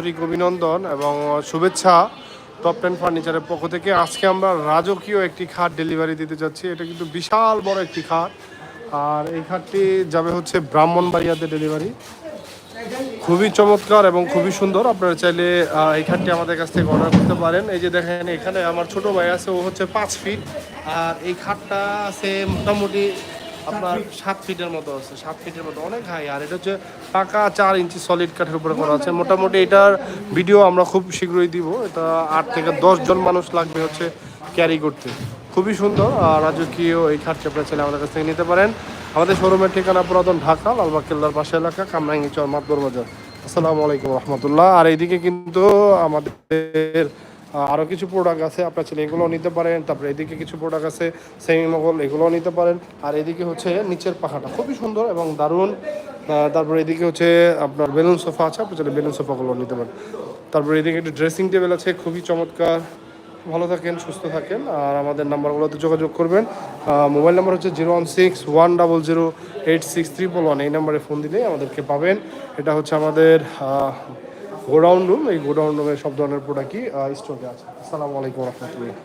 আন্তরিক অভিনন্দন এবং শুভেচ্ছা টপ টেন ফার্নিচারের পক্ষ থেকে। আজকে আমরা রাজকীয় একটি খাট ডেলিভারি দিতে যাচ্ছি। এটা কিন্তু বিশাল বড় একটি খাট। আর এই খাটটি যাবে হচ্ছে ব্রাহ্মণবাড়িয়াতে ডেলিভারি খুবই চমৎকার এবং খুবই সুন্দর। আপনারা চাইলে এই খাটটি আমাদের কাছ থেকে অর্ডার করতে পারেন। এই যে দেখেন, এখানে আমার ছোট ভাই আছে, ও হচ্ছে পাঁচ ফিট আর এই খাটটা আছে মোটামুটি আপনার সাত ফিটের মতো আছে সাত ফিটের মতো। অনেক হাই আর এটা হচ্ছে পাকা চার ইঞ্চি সলিড কাঠের উপরে করা আছে। মোটামুটি এটার ভিডিও আমরা খুব শীঘ্রই দিব। এটা আট থেকে দশ জন মানুষ লাগবে হচ্ছে ক্যারি করতে। খুবই সুন্দর। আর রাজকীয় এই খাটটি আপনারা চাইলে আমাদের কাছ থেকে নিতে পারেন। আমাদের শোরুমের ঠিকানা পুরাতন ঢাকা লালবাগ কেল্লার পাশে এলাকা কামরাঙ্গি চর মাতবর বাজার। আসসালামু আলাইকুম রহমতুল্লাহ। আর এইদিকে কিন্তু আমাদের আহ, আরও কিছু প্রোডাক্ট আছে আপনার ছেলে এগুলো নিতে পারেন তারপরে এদিকে কিছু প্রোডাক্ট আছে সেমি মোগল এগুলোও নিতে পারেন। আর এদিকে হচ্ছে নিচের পাখাটা খুবই সুন্দর এবং দারুণ। তারপরে এদিকে হচ্ছে আপনার বেলুন সোফা আছে আপনার চাইলে বেলুন সোফাগুলো নিতে পারেন। তারপরে এদিকে একটু ড্রেসিং টেবিল আছে খুবই চমৎকার। ভালো থাকেন সুস্থ থাকেন আর আমাদের নাম্বারগুলোতে যোগাযোগ করবেন। মোবাইল নাম্বার হচ্ছে zero one six one double zero eight six triple one এই নাম্বারে ফোন দিলেই আমাদেরকে পাবেন। এটা হচ্ছে আমাদের গোডাউন রুম এই গোডাউন রুমে সব ধরনের প্রোডাক্টই স্টকে আছে। আসসালামু আলাইকুম রহমতুল্লাহ।